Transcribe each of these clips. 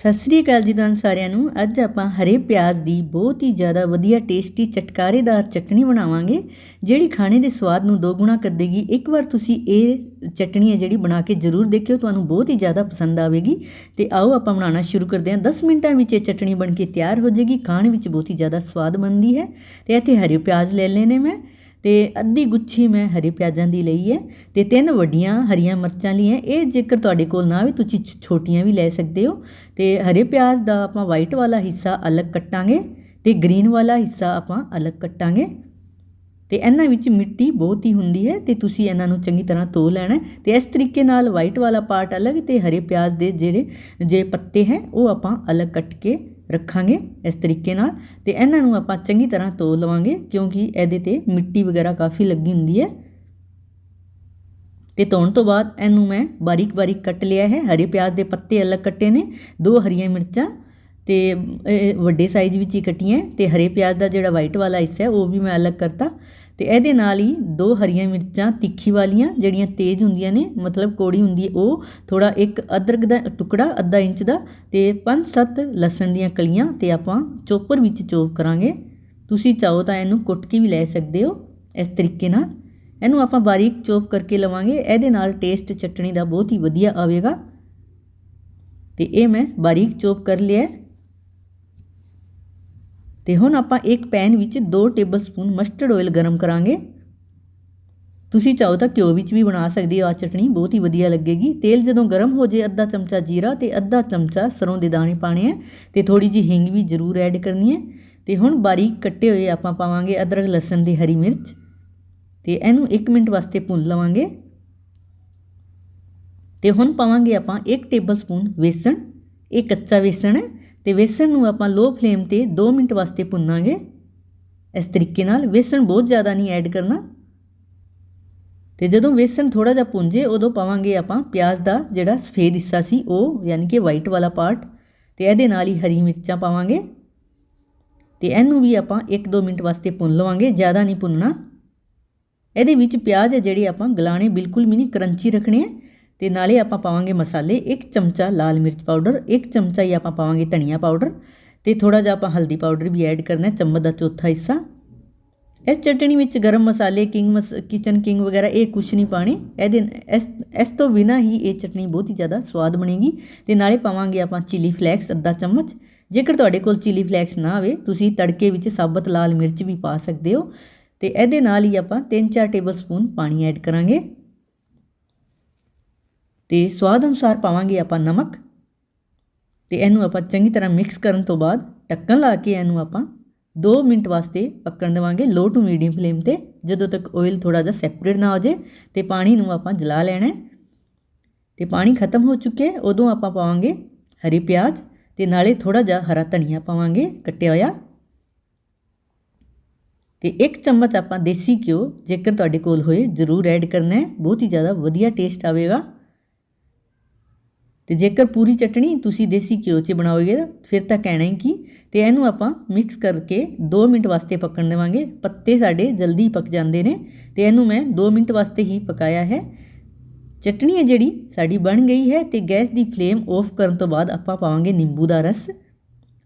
ਸਤਿ ਸ੍ਰੀ ਅਕਾਲ ਜੀ ਤੁਹਾਨੂੰ ਸਾਰਿਆਂ ਨੂੰ। ਅੱਜ ਆਪਾਂ ਹਰੇ ਪਿਆਜ਼ ਦੀ ਬਹੁਤ ਹੀ ਜ਼ਿਆਦਾ ਵਧੀਆ ਟੇਸਟੀ ਚਟਕਾਰੇਦਾਰ ਚਟਣੀ ਬਣਾਵਾਂਗੇ, ਜਿਹੜੀ ਖਾਣੇ ਦੇ ਸਵਾਦ ਨੂੰ ਦੋਗੁਣਾ ਕਰ ਦੇਗੀ ਇੱਕ ਵਾਰ ਤੁਸੀਂ ਇਹ ਚਟਣੀ ਹੈ ਜਿਹੜੀ ਬਣਾ ਕੇ ਜ਼ਰੂਰ ਦੇਖਿਓ, ਤੁਹਾਨੂੰ ਬਹੁਤ ਹੀ ਜ਼ਿਆਦਾ ਪਸੰਦ ਆਵੇਗੀ। ਤੇ ਆਓ ਆਪਾਂ ਬਣਾਉਣਾ ਸ਼ੁਰੂ ਕਰਦੇ ਹਾਂ। 10 ਮਿੰਟਾਂ ਵਿੱਚ ਇਹ ਚਟਣੀ ਬਣ ਕੇ ਤਿਆਰ ਹੋ ਜਾਏਗੀ ਖਾਣ ਵਿੱਚ ਬਹੁਤ ਹੀ ਜ਼ਿਆਦਾ ਸਵਾਦ ਬਣਦੀ ਹੈ। ਤੇ ਇੱਥੇ ਹਰੇ ਪਿਆਜ਼ ਲੈ ਲਏ ਨੇ ਮੈਂ। ਤੇ ਅੱਧੀ ਗੁੱਛੀ ਮੈਂ ਹਰੇ ਪਿਆਜ਼ਾਂ ਦੀ ਲਈ ਹੈ ਤੇ ਤਿੰਨ ਵੱਡੀਆਂ ਹਰੀਆਂ ਮਿਰਚਾਂ ਲਈਆਂ ਇਹ ਜੇਕਰ ਤੁਹਾਡੇ ਕੋਲ ਨਾ ਵੀ ਤੁਸੀਂ ਛੋਟੀਆਂ ਵੀ ਲੈ ਸਕਦੇ ਹੋ। ਤੇ ਹਰੇ ਪਿਆਜ਼ ਦਾ ਆਪਾਂ ਵਾਈਟ ਵਾਲਾ ਹਿੱਸਾ ਅਲੱਗ ਕੱਟਾਂਗੇ ਤੇ ਗ੍ਰੀਨ ਵਾਲਾ ਹਿੱਸਾ ਆਪਾਂ ਅਲੱਗ ਕੱਟਾਂਗੇ। ਤੇ ਇਹਨਾਂ ਵਿੱਚ ਮਿੱਟੀ ਬਹੁਤ ਹੀ ਹੁੰਦੀ ਹੈ ਤੇ ਤੁਸੀਂ ਇਹਨਾਂ ਨੂੰ ਚੰਗੀ ਤਰ੍ਹਾਂ ਧੋ ਲੈਣਾ ਹੈ। ਤੇ ਇਸ ਤਰੀਕੇ ਨਾਲ ਵਾਈਟ ਵਾਲਾ ਪਾਰਟ ਅਲੱਗ ਤੇ ਹਰੇ ਪਿਆਜ਼ ਦੇ ਜਿਹੜੇ ਜੇ ਪੱਤੇ ਹੈ, ਉਹ ਆਪਾਂ ਅਲੱਗ ਕੱਟ ਕੇ ਰੱਖਾਂਗੇ ਇਸ ਤਰੀਕੇ ਨਾਲ ਤੇ ਇਹਨਾਂ ਨੂੰ ਆਪਾਂ ਚੰਗੀ ਤਰ੍ਹਾਂ ਧੋ ਲਵਾਂਗੇ ਕਿਉਂਕਿ ਇਹਦੇ ਤੇ ਮਿੱਟੀ ਵਗੈਰਾ ਕਾਫੀ ਲੱਗੀ ਹੁੰਦੀ ਹੈ। ਤੇ ਧੋਣ ਤੋਂ ਬਾਅਦ ਇਹਨੂੰ ਮੈਂ ਬਾਰੀਕ ਬਾਰੀਕ ਕੱਟ ਲਿਆ ਹੈ। ਹਰੇ ਪਿਆਜ਼ ਦੇ ਪੱਤੇ ਅਲੱਗ ਕੱਟੇ ਨੇ, ਦੋ ਹਰੀਆਂ ਮਿਰਚਾਂ ਤੇ ਇਹ ਵੱਡੇ ਸਾਈਜ਼ ਵਿੱਚ ਹੀ ਕੱਟੀਆਂ ਤੇ ਹਰੇ ਪਿਆਜ਼ ਦਾ ਜਿਹੜਾ ਵਾਈਟ ਵਾਲਾ ਹਿੱਸਾ ਹੈ, ਉਹ ਵੀ ਮੈਂ ਅਲੱਗ ਕਰਤਾ। ਤੇ ਇਹਦੇ ਨਾਲ ਹੀ ਦੋ ਹਰੀਆਂ ਮਿਰਚਾਂ ਤਿੱਖੀ ਵਾਲੀਆਂ ਜਿਹੜੀਆਂ ਤੇਜ਼ ਹੁੰਦੀਆਂ ਨੇ, ਮਤਲਬ ਕੋੜੀ ਹੁੰਦੀ ਹੈ, ਉਹ ਥੋੜਾ ਇੱਕ ਅਦਰਕ ਦਾ ਟੁਕੜਾ, ਅੱਧਾ ਇੰਚ ਦਾ ਤੇ 5-7 ਲਸਣ ਦੀਆਂ ਕਲੀਆਂ ਤੇ ਆਪਾਂ ਚੋਪਰ ਵਿੱਚ ਚੋਪ ਕਰਾਂਗੇ। ਤੁਸੀਂ ਚਾਹੋ ਤਾਂ ਇਹਨੂੰ ਕੁੱਟ ਕੇ ਵੀ ਲੈ ਸਕਦੇ ਹੋ ਇਸ ਤਰੀਕੇ ਨਾਲ। ਇਹਨੂੰ ਆਪਾਂ ਬਾਰੀਕ ਚੋਪ ਕਰਕੇ ਲਵਾਂਗੇ, ਇਹਦੇ ਨਾਲ ਟੇਸਟ ਚਟਣੀ ਦਾ ਬਹੁਤ ਹੀ ਵਧੀਆ ਆਵੇਗਾ। ਤੇ ਇਹ ਮੈਂ ਬਾਰੀਕ ਚੋਪ ਕਰ ਲਿਆ ਤੇ ਹੁਣ ਆਪਾਂ ਇੱਕ ਪੈਨ ਵਿੱਚ 2 ਟੇਬਲਸਪੂਨ ਮਸਟਰਡ ਆਇਲ ਗਰਮ ਕਰਾਂਗੇ। ਤੁਸੀਂ ਚਾਹੋ ਤਾਂ ਘਿਓ ਵਿੱਚ ਵੀ ਬਣਾ ਸਕਦੇ ਹੋ। ਆ ਚਟਣੀ ਬਹੁਤ ਹੀ ਵਧੀਆ ਲੱਗੇਗੀ। ਤੇਲ ਜਦੋਂ ਗਰਮ ਹੋ ਜੇ ਅੱਧਾ ਚਮਚਾ ਜੀਰਾ ਤੇ ਅੱਧਾ ਚਮਚਾ ਸਰੋਂ ਦੇ ਦਾਣੇ ਪਾਣੇ ਹੈ ਤੇ ਥੋੜੀ ਜੀ ਹਿੰਗ ਵੀ ਜ਼ਰੂਰ ਐਡ ਕਰਨੀ ਹੈ ਤੇ ਹੁਣ ਬਾਰੀਕ ਕੱਟੇ ਹੋਏ ਆਪਾਂ ਪਾਵਾਂਗੇ ਅਦਰਕ, ਲਸਣ ਦੀ ਹਰੀ ਮਿਰਚ। ਤੇ ਇਹਨੂੰ 1 ਮਿੰਟ ਵਾਸਤੇ ਭੁੰਨ ਲਵਾਂਗੇ। ਤੇ ਹੁਣ ਪਾਵਾਂਗੇ ਆਪਾਂ 1 ਟੇਬਲਸਪੂਨ ਵੇਸਣ। ਇਹ ਕੱਚਾ ਵੇਸਣ ਹੈ। ਤੇ ਵੇਸਣ ਨੂੰ ਆਪਾਂ ਲੋ ਫਲੇਮ ਤੇ 2 ਮਿੰਟ ਵਾਸਤੇ ਭੁੰਨਾਂਗੇ। ਇਸ ਤਰੀਕੇ ਨਾਲ ਵੇਸਣ ਬਹੁਤ ਜ਼ਿਆਦਾ ਨਹੀਂ ਐਡ ਕਰਨਾ। ਤੇ ਜਦੋਂ ਵੇਸਣ ਥੋੜਾ ਜਿਹਾ ਪੁੰਜੇ ਉਦੋਂ ਪਾਵਾਂਗੇ ਆਪਾਂ ਪਿਆਜ਼ ਦਾ ਜਿਹੜਾ ਸਫੇਦ ਹਿੱਸਾ ਸੀ, ਉਹ ਯਾਨੀ ਕਿ ਵਾਈਟ ਵਾਲਾ ਪਾਰਟ ਤੇ ਇਹਦੇ ਨਾਲ ਹੀ ਹਰੀ ਮਿਰਚਾਂ ਪਾਵਾਂਗੇ। ਤੇ ਇਹਨੂੰ ਵੀ ਆਪਾਂ 1-2 ਮਿੰਟ ਵਾਸਤੇ ਭੁੰਨ ਲਵਾਂਗੇ, ਜ਼ਿਆਦਾ ਨਹੀਂ ਭੁੰਨਣਾ। ਇਹਦੇ ਵਿੱਚ ਪਿਆਜ਼ ਹੈ, ਜਿਹੜੇ ਆਪਾਂ ਗਲਾਣੇ ਬਿਲਕੁਲ ਵੀ ਨਹੀਂ ਕਰੰਚੀ ਰੱਖਣੇ ਹੈ ਤੇ ਨਾਲੇ ਆਪਾਂ ਪਾਵਾਂਗੇ ਮਸਾਲੇ ਇੱਕ ਚਮਚਾ ਲਾਲ ਮਿਰਚ ਪਾਊਡਰ, ਇੱਕ ਚਮਚਾ ਹੀ ਆਪਾਂ ਪਾਵਾਂਗੇ ਧਨੀਆ ਪਾਊਡਰ ਤੇ ਥੋੜਾ ਜਿਹਾ ਆਪਾਂ ਹਲਦੀ ਪਾਊਡਰ ਵੀ ਐਡ ਕਰਨਾ ਹੈ, ਚਮਚ ਦਾ ਚੌਥਾ ਹਿੱਸਾ। ਇਸ ਚਟਣੀ ਵਿੱਚ ਗਰਮ ਮਸਾਲੇ, ਕਿੰਗ ਮਸ, ਕਿਚਨ ਕਿੰਗ ਵਗੈਰਾ ਇਹ ਕੁਛ ਨਹੀਂ ਪਾਣੇ ਇਹਦੇ, ਇਸ ਇਸ ਤੋਂ ਬਿਨਾ ਹੀ ਇਹ ਚਟਣੀ ਬਹੁਤ ਹੀ ਜ਼ਿਆਦਾ ਸਵਾਦ ਬਣੇਗੀ। ਤੇ ਨਾਲੇ ਪਾਵਾਂਗੇ ਆਪਾਂ ਚਿਲੀ ਫਲੈਕਸ ਅੱਧਾ ਚਮਚ। ਜੇਕਰ ਤੁਹਾਡੇ ਕੋਲ ਚਿਲੀ ਫਲੈਕਸ ਨਾ ਹੋਵੇ ਤੁਸੀਂ ਤੜਕੇ ਵਿੱਚ ਸਾਬਤ ਲਾਲ ਮਿਰਚ ਵੀ ਪਾ ਸਕਦੇ ਹੋ। ਤੇ ਇਹਦੇ ਨਾਲ ਹੀ ਆਪਾਂ 3-4 ਟੇਬਲਸਪੂਨ ਪਾਣੀ ਐਡ ਕਰਾਂਗੇ। ਤੇ ਸਵਾਦ ਅਨੁਸਾਰ ਪਾਵਾਂਗੇ ਆਪਾਂ ਨਮਕ ਤੇ ਇਹਨੂੰ ਆਪਾਂ ਚੰਗੀ ਤਰ੍ਹਾਂ ਮਿਕਸ ਕਰਨ ਤੋਂ ਬਾਅਦ ਢੱਕਣ ਲਾ ਕੇ ਇਹਨੂੰ ਆਪਾਂ 2 ਮਿੰਟ ਵਾਸਤੇ ਪੱਕਣ ਦੇਵਾਂਗੇ ਲੋ ਟੂ ਮੀਡੀਅਮ ਫਲੇਮ ਤੇ, ਜਦੋਂ ਤੱਕ ਆਇਲ ਥੋੜਾ ਜਿਹਾ ਸੈਪਰੇਟ ਨਾ ਹੋ ਜੇ ਤੇ ਪਾਣੀ ਨੂੰ ਆਪਾਂ ਜਲਾ ਲੈਣਾ ਹੈ। ਤੇ ਪਾਣੀ ਖਤਮ ਹੋ ਚੁੱਕਿਆ ਉਦੋਂ ਆਪਾਂ ਪਾਵਾਂਗੇ ਹਰੀ ਪਿਆਜ਼ ਤੇ ਨਾਲੇ ਥੋੜਾ ਜਿਹਾ ਹਰਾ ਧਨੀਆ ਪਾਵਾਂਗੇ ਕੱਟਿਆ ਹੋਇਆ। ਤੇ ਇੱਕ ਚਮਚ ਆਪਾਂ ਦੇਸੀ ਘਿਓ, ਜੇਕਰ ਤੁਹਾਡੇ ਕੋਲ ਹੋਏ ਜ਼ਰੂਰ ਐਡ ਕਰਨਾ ਹੈ, ਬਹੁਤ ਹੀ ਜ਼ਿਆਦਾ ਵਧੀਆ ਟੇਸਟ ਆਵੇਗਾ। ਤੇ ਜੇਕਰ ਪੂਰੀ ਚਟਣੀ ਤੁਸੀਂ ਦੇਸੀ ਘਿਓ 'ਚ ਬਣਾਓਗੇ, ਫਿਰ ਤਾਂ ਕਹਿਣਾ ਹੀ ਕੀ, ਤੇ ਇਹਨੂੰ ਆਪਾਂ ਮਿਕਸ ਕਰਕੇ 2 ਮਿੰਟ ਵਾਸਤੇ ਪੱਕਣ ਦੇਵਾਂਗੇ। ਪੱਤੇ ਸਾਡੇ ਜਲਦੀ ਪੱਕ ਜਾਂਦੇ ਨੇ, ਤੇ ਇਹਨੂੰ ਮੈਂ 2 ਮਿੰਟ ਵਾਸਤੇ ਹੀ ਪਕਾਇਆ ਹੈ। ਚਟਣੀ ਹੈ ਜਿਹੜੀ, ਸਾਡੀ ਬਣ ਗਈ ਹੈ ਤੇ ਗੈਸ ਦੀ ਫਲੇਮ ਆਫ ਕਰਨ ਤੋਂ ਬਾਅਦ ਆਪਾਂ ਪਾਵਾਂਗੇ ਨਿੰਬੂ ਦਾ ਰਸ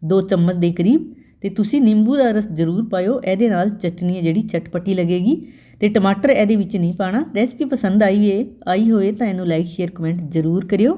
2 ਚਮਚ ਦੇ ਕਰੀਬ। ਤੇ ਤੁਸੀਂ ਨਿੰਬੂ ਦਾ ਰਸ ਜ਼ਰੂਰ ਪਾਇਓ, ਇਹਦੇ ਨਾਲ ਚਟਨੀ ਹੈ ਜਿਹੜੀ ਚਟਪਟੀ ਲੱਗੇਗੀ। ਤੇ ਟਮਾਟਰ ਇਹਦੇ ਵਿੱਚ ਨਹੀਂ ਪਾਣਾ। ਰੈਸਪੀ ਪਸੰਦ ਆਈ ਹੈ ਆਈ ਹੋਏ ਤਾਂ ਇਹਨੂੰ ਲਾਈਕ ਸ਼ੇਅਰ ਕਮੈਂਟ ਜ਼ਰੂਰ ਕਰਿਓ।